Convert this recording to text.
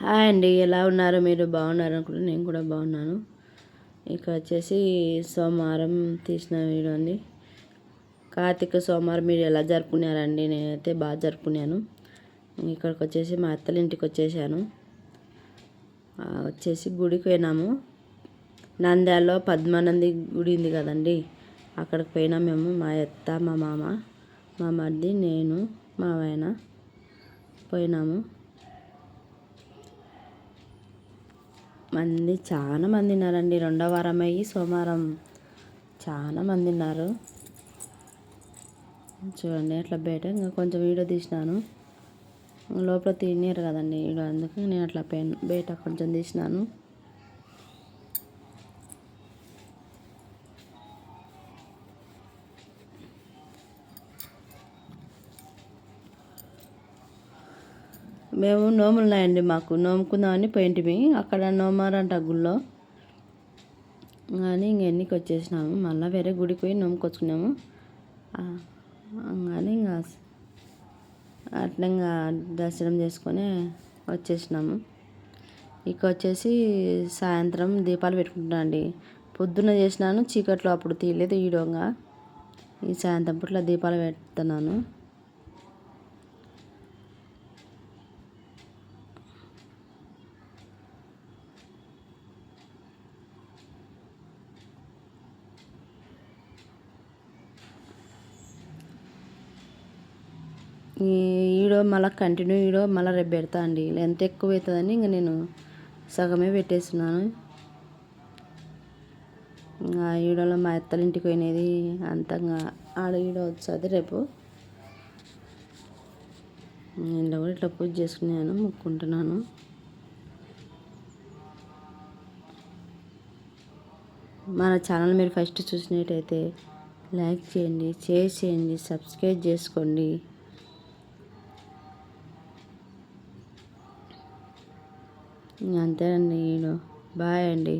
Hi అండి ఎలా ఉన్నారు? మీరు బాగున్నారు అనుకుంటే నేను కూడా బాగున్నాను. ఇక వచ్చేసి సోమవారం తీసిన వీడియో అండి. కార్తీక సోమవారం మీరు ఎలా జరుపుకున్నారండి? నేనైతే బాగా జరుపుకున్నాను. ఇక్కడికి వచ్చేసి మా అత్తల ఇంటికి వచ్చేసాను. వచ్చేసి గుడికి పోయినాము. నంద్యాలలో పద్మానంది గుడి ఉంది కదండి. అక్కడికి పోయినా మేము మా అత్త మా మామ మా మరిది నేను మా ఆయన. పోయినాము. మంది చాలా మంది ఉన్నారండి. రెండో వారం అయ్యి సోమవారం చాలా మంది ఉన్నారు. చూడండి అట్లా బయట ఇంకా కొంచెం వీడియో తీసినాను. లోపల తిన్నారు కదండి వీడు అందుకు నేను అట్లా పెన్ బయట కొంచెం తీసినాను. మేము నోములు ఉన్నాయండి మాకు. నోముకుందామని పోయింటిమి. అక్కడ నోమారంట గుళ్ళో. కానీ ఇంక ఎన్నికి వచ్చేసినాము. మళ్ళీ వేరే గుడికి పోయి నోముకొచ్చుకున్నాము. కానీ ఇంకా అట్లా ఇంకా దర్శనం చేసుకొని వచ్చేసినాము. ఇక వచ్చేసి సాయంత్రం దీపాలు పెట్టుకుంటున్నాను అండి. పొద్దున్న చేసినాను చీకట్లో అప్పుడు తీయలేదు ఈడోంగా. ఈ సాయంత్రం పుట్ల దీపాలు పెడుతున్నాను. ఈడో మళ్ళీ కంటిన్యూ ఈడో మళ్ళీ రేపు పెడతా అండి. ఎంత ఎక్కువ అవుతుందని ఇంక నేను సగమే పెట్టేస్తున్నాను. ఇంకా ఈడోలో మా అత్తల ఇంటికి పోయినది అంతంగా ఆడ ఈడో వచ్చేది రేపు. ఇంట్లో కూడా ఇట్లా పూజ చేసుకున్నాను ముక్కుంటున్నాను. మన ఛానల్ మీరు ఫస్ట్ చూసినట్టయితే లైక్ చేయండి షేర్ చేయండి సబ్స్క్రైబ్ చేసుకోండి. అంతేనండి నేను బాయ్ అండి.